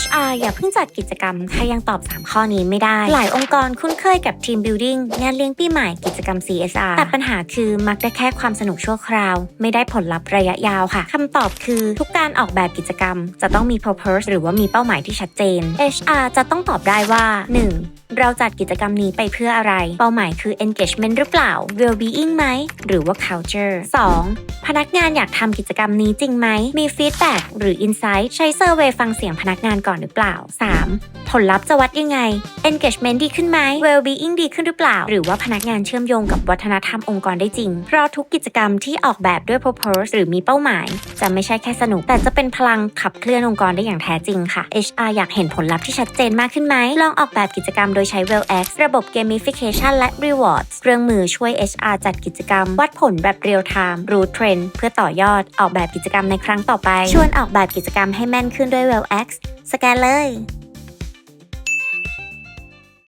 HR อย่าเพิ่งจัดกิจกรรมถ้ายังตอบ 3 ข้อนี้ไม่ได้ หลายองค์กรคุ้นเคยกับทีมบิลดิ้งงานเลี้ยงปีใหม่กิจกรรม CSR แต่ปัญหาคือมักได้แค่ความสนุกชั่วคราว ไม่ได้ผลลัพธ์ระยะยาวค่ะคำตอบคือทุกการออกแบบกิจกรรม จะต้องมี purpose หรือว่ามีเป้าหมายที่ชัดเจน HR จะต้องตอบได้ว่า 1. เราจัดกิจกรรมนี้ไปเพื่ออะไร เป้าหมายคือ engagement หรือเปล่า well-being ไหม หรือว่า culture 2. พนักงานอยากทำกิจกรรมนี้จริงไหม มี feedback หรือ insight ใช้ survey ฟังเสียงพนักงานก่อนหรือเปล่า 3. ผลลัพธ์จะวัดยังไง engagement ดีขึ้นไหม well-being ดีขึ้นหรือเปล่า หรือว่าพนักงานเชื่อมโยงกับวัฒนธรรมองค์กรได้จริง เพราะทุกกิจกรรมที่ออกแบบด้วย purpose หรือมีเป้าหมาย จะไม่ใช่แค่สนุก แต่จะเป็นพลังขับเคลื่อนองค์กรได้อย่างแท้จริงค่ะ HR อยากเห็นผลลัพธ์ที่ชัดเจนมากขึ้นไหม ลองออกแบบกิจกรรมโดยใช้ WellX ระบบ gamification และ rewards เครื่องมือช่วย HR จัดกิจกรรม วัดผลแบบ real time รู้เทรนด์เพื่อต่อยอดออกแบบกิจกรรมในครั้งต่อไป ชวนออกแบบกิจกรรมให้แม่นขึ้นด้วย WellX สแกนเลย